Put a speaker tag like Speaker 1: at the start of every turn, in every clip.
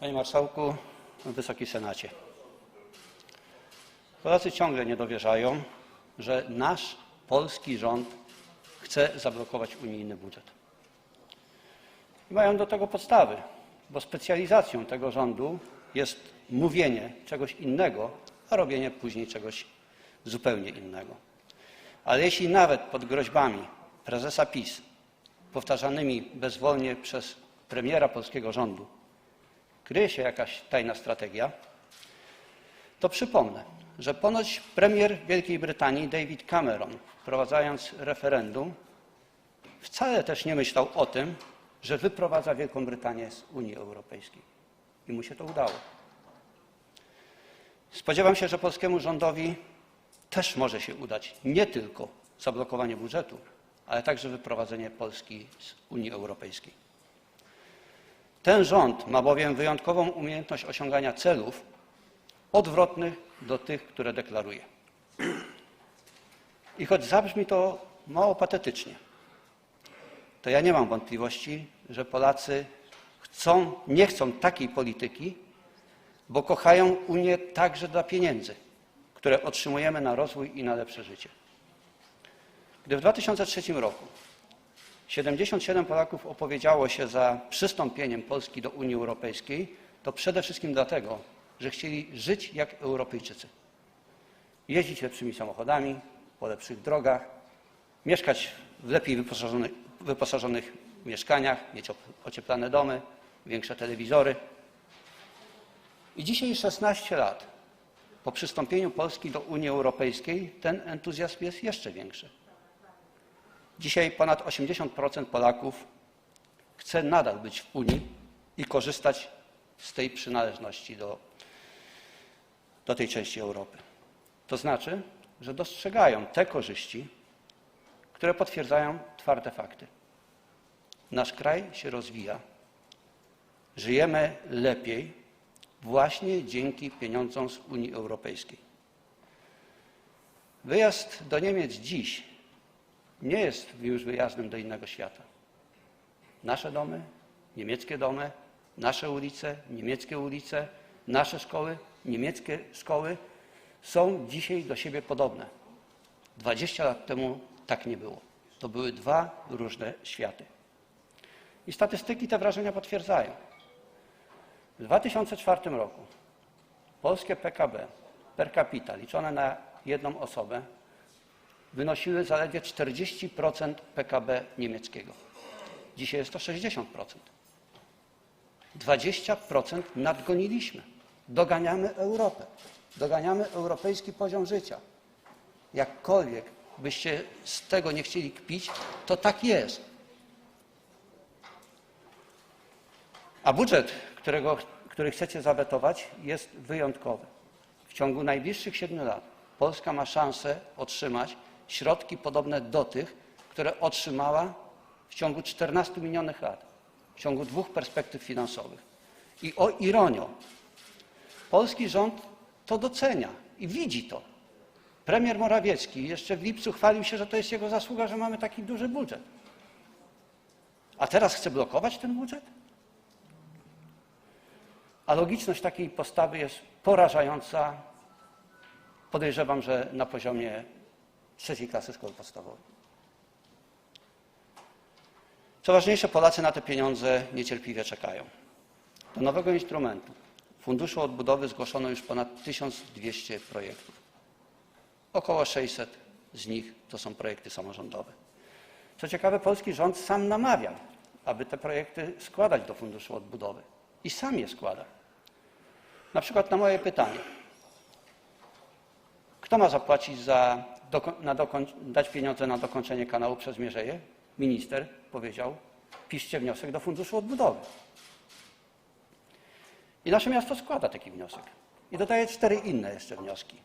Speaker 1: Panie Marszałku, Wysoki Senacie. Polacy ciągle nie dowierzają, że nasz polski rząd chce zablokować unijny budżet. I mają do tego podstawy, bo specjalizacją tego rządu jest mówienie czegoś innego, a robienie później czegoś zupełnie innego. Ale jeśli nawet pod groźbami prezesa PiS, powtarzanymi bezwolnie przez premiera polskiego rządu, kryje się jakaś tajna strategia, to przypomnę, że ponoć premier Wielkiej Brytanii David Cameron, wprowadzając referendum, wcale też nie myślał o tym, że wyprowadza Wielką Brytanię z Unii Europejskiej. I mu się to udało. Spodziewam się, że polskiemu rządowi też może się udać nie tylko zablokowanie budżetu, ale także wyprowadzenie Polski z Unii Europejskiej. Ten rząd ma bowiem wyjątkową umiejętność osiągania celów odwrotnych do tych, które deklaruje. I choć zabrzmi to mało patetycznie, to ja nie mam wątpliwości, że Polacy chcą, nie chcą takiej polityki, bo kochają Unię także dla pieniędzy, które otrzymujemy na rozwój i na lepsze życie. Gdy w 2003 roku 77 Polaków opowiedziało się za przystąpieniem Polski do Unii Europejskiej, to przede wszystkim dlatego, że chcieli żyć jak Europejczycy. Jeździć lepszymi samochodami, po lepszych drogach, mieszkać w lepiej wyposażonych, wyposażonych mieszkaniach, mieć ocieplane domy, większe telewizory. I dzisiaj, 16 lat po przystąpieniu Polski do Unii Europejskiej, ten entuzjazm jest jeszcze większy. Dzisiaj ponad 80% Polaków chce nadal być w Unii i korzystać z tej przynależności do, do tej części Europy. To znaczy, że dostrzegają te korzyści, które potwierdzają twarde fakty. Nasz kraj się rozwija. Żyjemy lepiej właśnie dzięki pieniądzom z Unii Europejskiej. Wyjazd do Niemiec dziś nie jest już wyjazdem do innego świata. Nasze domy, niemieckie domy, nasze ulice, niemieckie ulice, nasze szkoły, niemieckie szkoły są dzisiaj do siebie podobne. 20 lat temu tak nie było. To były dwa różne światy. I statystyki te wrażenia potwierdzają. W 2004 roku polskie PKB per capita liczone na jedną osobę wynosiły zaledwie 40% PKB niemieckiego. Dzisiaj jest to 60%. 20% nadgoniliśmy. Doganiamy Europę. Doganiamy europejski poziom życia. Jakkolwiek byście z tego nie chcieli kpić, to tak jest. A budżet, którego, który chcecie zawetować, jest wyjątkowy. W ciągu najbliższych siedmiu lat Polska ma szansę otrzymać środki podobne do tych, które otrzymała w ciągu 14 minionych lat, w ciągu dwóch perspektyw finansowych. I o ironio, polski rząd to docenia i widzi to. Premier Morawiecki jeszcze w lipcu chwalił się, że to jest jego zasługa, że mamy taki duży budżet. A teraz chce blokować ten budżet? A logiczność takiej postawy jest porażająca. Podejrzewam, że na poziomie trzeciej klasy szkoły podstawowej. Co ważniejsze, Polacy na te pieniądze niecierpliwie czekają. Do nowego instrumentu, Funduszu Odbudowy, zgłoszono już ponad 1200 projektów. Około 600 z nich to są projekty samorządowe. Co ciekawe, polski rząd sam namawia, aby te projekty składać do Funduszu Odbudowy. I sam je składa. Na przykład na moje pytanie. Kto ma zapłacić za, na dać pieniądze na dokończenie kanału przez Mierzeję? Minister powiedział, piszcie wniosek do Funduszu Odbudowy. I nasze miasto składa taki wniosek. I dodaje cztery inne jeszcze wnioski.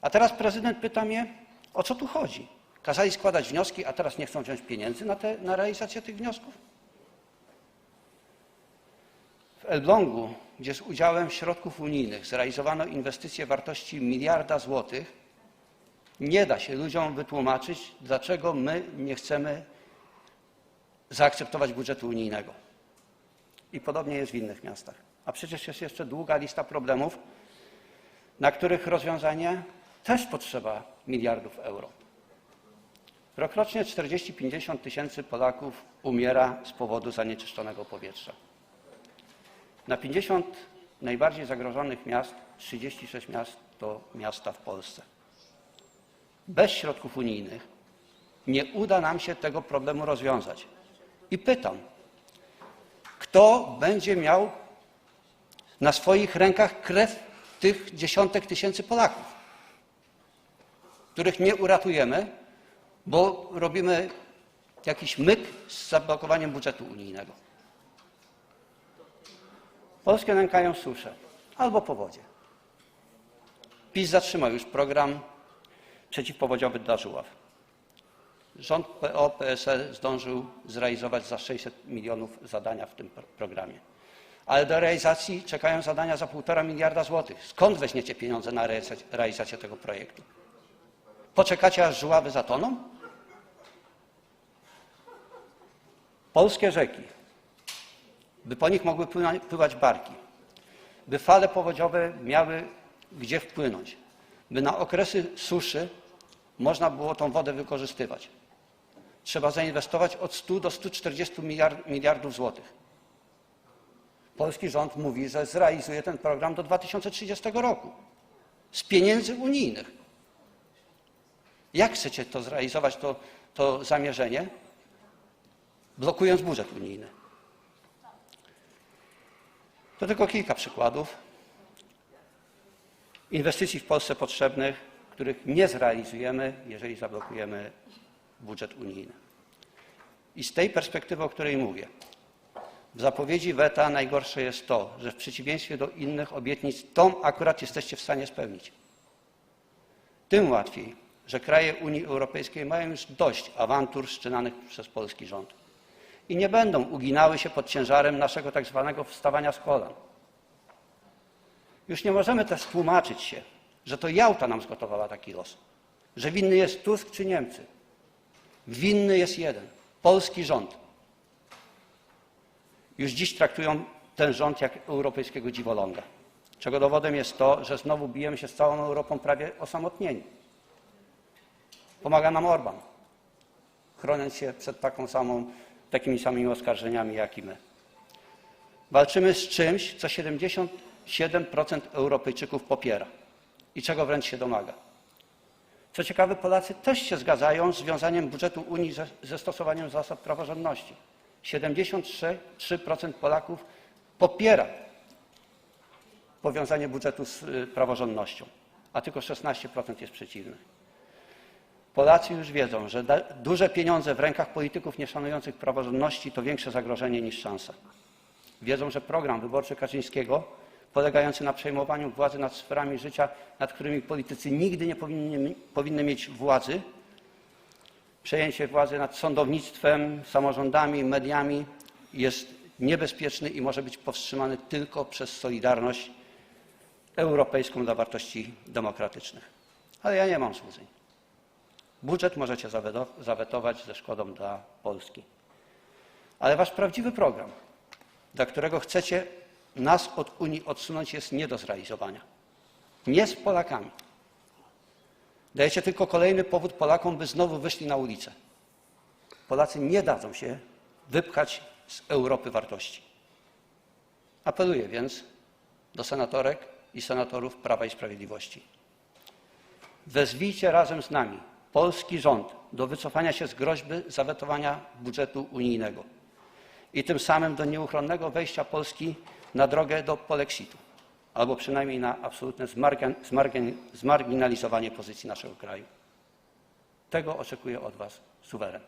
Speaker 1: A teraz prezydent pyta mnie, o co tu chodzi? Kazali składać wnioski, a teraz nie chcą wziąć pieniędzy na, te, na realizację tych wniosków? W Elblągu, gdzie z udziałem środków unijnych zrealizowano inwestycje wartości miliarda złotych, nie da się ludziom wytłumaczyć, dlaczego my nie chcemy zaakceptować budżetu unijnego. I podobnie jest w innych miastach. A przecież jest jeszcze długa lista problemów, na których rozwiązanie też potrzeba miliardów euro. Rokrocznie 40-50 tysięcy Polaków umiera z powodu zanieczyszczonego powietrza. Na 50 najbardziej zagrożonych miast 36 miast to miasta w Polsce. Bez środków unijnych nie uda nam się tego problemu rozwiązać. I pytam, kto będzie miał na swoich rękach krew tych dziesiątek tysięcy Polaków, których nie uratujemy, bo robimy jakiś myk z zablokowaniem budżetu unijnego. Polskę nękają susze albo powodzie. PiS zatrzymał już program przeciwpowodziowy dla Żuław. Rząd PO-PSL zdążył zrealizować za 600 milionów zadania w tym pro- programie. Ale do realizacji czekają zadania za 1,5 miliarda złotych. Skąd weźmiecie pieniądze na realizac- realizację tego projektu? Poczekacie, aż żuławy zatoną? Polskie rzeki, by po nich mogły pływać barki, by fale powodziowe miały gdzie wpłynąć, by na okresy suszy można było tą wodę wykorzystywać. Trzeba zainwestować od 100 do 140 miliard, miliardów złotych. Polski rząd mówi, że zrealizuje ten program do 2030 roku z pieniędzy unijnych. Jak chcecie to zrealizować, to, to zamierzenie, blokując budżet unijny? To tylko kilka przykładów inwestycji w Polsce potrzebnych, których nie zrealizujemy, jeżeli zablokujemy budżet unijny. I z tej perspektywy, o której mówię, w zapowiedzi weta najgorsze jest to, że w przeciwieństwie do innych obietnic tą akurat jesteście w stanie spełnić. Tym łatwiej, że kraje Unii Europejskiej mają już dość awantur wszczynanych przez polski rząd i nie będą uginały się pod ciężarem naszego tak zwanego wstawania z kolan. Już nie możemy też tłumaczyć się, że to Jałta nam zgotowała taki los, że winny jest Tusk czy Niemcy. Winny jest jeden polski rząd. Już dziś traktują ten rząd jak europejskiego dziwoląga, czego dowodem jest to, że znowu bijemy się z całą Europą prawie osamotnieni. Pomaga nam Orban, chroniąc się przed taką samą, takimi samymi oskarżeniami jak i my. Walczymy z czymś, co 77% Europejczyków popiera i czego wręcz się domaga. Co ciekawe, Polacy też się zgadzają z związaniem budżetu Unii ze, ze stosowaniem zasad praworządności. 73% Polaków popiera powiązanie budżetu z y, praworządnością, a tylko 16% jest przeciwnych. Polacy już wiedzą, że duże pieniądze w rękach polityków nieszanujących praworządności to większe zagrożenie niż szansa. Wiedzą, że program wyborczy Kaczyńskiego, polegający na przejmowaniu władzy nad sferami życia, nad którymi politycy nigdy nie powinni, powinny mieć władzy, przejęcie władzy nad sądownictwem, samorządami, mediami jest niebezpieczny i może być powstrzymany tylko przez solidarność europejską dla wartości demokratycznych. Ale ja nie mam złudzeń. Budżet możecie zawetować ze szkodą dla Polski. Ale wasz prawdziwy program, dla którego chcecie nas od Unii odsunąć, jest nie do zrealizowania. Nie z Polakami. Dajecie tylko kolejny powód Polakom, by znowu wyszli na ulicę. Polacy nie dadzą się wypchać z Europy wartości. Apeluję więc do senatorek i senatorów Prawa i Sprawiedliwości. Wezwijcie razem z nami polski rząd do wycofania się z groźby zawetowania budżetu unijnego i tym samym do nieuchronnego wejścia Polski na drogę do polexitu, albo przynajmniej na absolutne zmargin- zmargin- zmarginalizowanie pozycji naszego kraju. Tego oczekuje od Was suweren.